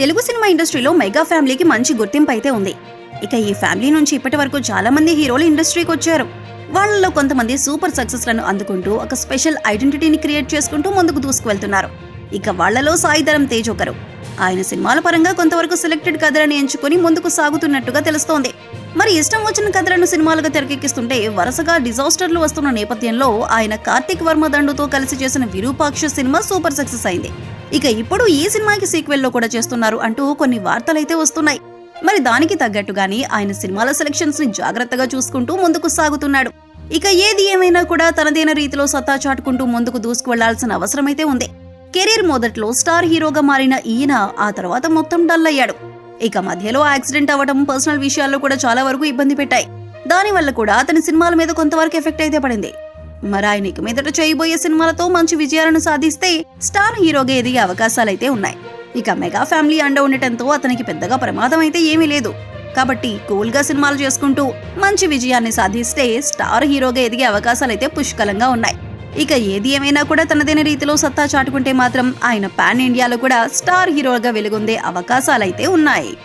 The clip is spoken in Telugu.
తెలుగు సినిమా ఇండస్ట్రీలో మెగా ఫ్యామిలీకి మంచి గుర్తింపు అయితే ఉంది. ఇక ఈ ఫ్యామిలీ నుంచి ఇప్పటి వరకు చాలా మంది హీరోలు ఇండస్ట్రీకి వచ్చారు. వాళ్ళలో కొంతమంది సూపర్ సక్సెస్లను అందుకుంటూ ఒక స్పెషల్ ఐడెంటిటీని క్రియేట్ చేసుకుంటూ ముందుకు దూసుకువెళ్తున్నారు. ఇక వాళ్ళలో సాయిధరం తేజ్ ఒకరు ఆయన సినిమాల పరంగా కొంతవరకు సెలెక్టెడ్ కథలను ఎంచుకుని ముందుకు సాగుతున్నట్టుగా తెలుస్తోంది. మరి ఇష్టం వచ్చిన కథలను సినిమాలుగా తెరకెక్కిస్తుంటే వరుసగా డిజాస్టర్లు వస్తున్న నేపథ్యంలో ఆయన కార్తీక్ వర్మ దండుతో కలిసి చేసిన విరూపాక్ష సినిమా సూపర్ సక్సెస్ అయింది. ఇక ఇప్పుడు ఈ సినిమాకి సీక్వెల్లో కూడా చేస్తున్నారు అంటూ కొన్ని వార్తలైతే వస్తున్నాయి. మరి దానికి తగ్గట్టుగానే ఆయన సినిమాల సెలెక్షన్స్ని జాగ్రత్తగా చూసుకుంటూ ముందుకు సాగుతున్నాడు. ఇక ఏది ఏమైనా కూడా తనదైన రీతిలో సత్తా చాటుకుంటూ ముందుకు దూసుకువెళ్ళాల్సిన అవసరమైతే ఉంది. కెరీర్ మొదట్లో స్టార్ హీరోగా మారిన ఈయన ఆ తర్వాత మొత్తం డల్ అయ్యాడు ఇక మధ్యలో యాక్సిడెంట్ అవ్వడం పర్సనల్ విషయాల్లో కూడా చాలా వరకు ఇబ్బంది పెట్టాయి. దానివల్ల కూడా అతని సినిమాల మీద కొంతవరకు ఎఫెక్ట్ అయితే పడింది. మరి ఆయన ఇక మీదట చేయబోయే సినిమాలతో మంచి విజయాలను సాధిస్తే స్టార్ హీరోగా ఎదిగే అవకాశాలైతే ఉన్నాయి. ఇక మెగా ఫ్యామిలీ అండ ఉండటంతో అతనికి పెద్దగా ప్రమాదం అయితే ఏమీ లేదు. కాబట్టి కూల్గా సినిమాలు చేసుకుంటూ మంచి విజయాన్ని సాధిస్తే స్టార్ హీరోగా ఎదిగే అవకాశాలైతే పుష్కలంగా ఉన్నాయి. ఇక ఏది ఏమైనా కూడా తనదైన రీతిలో సత్తా చాటుకుంటే మాత్రం ఆయన పాన్ ఇండియాలో కూడా స్టార్ హీరోగా వెలుగొందే అవకాశాలైతే ఉన్నాయి.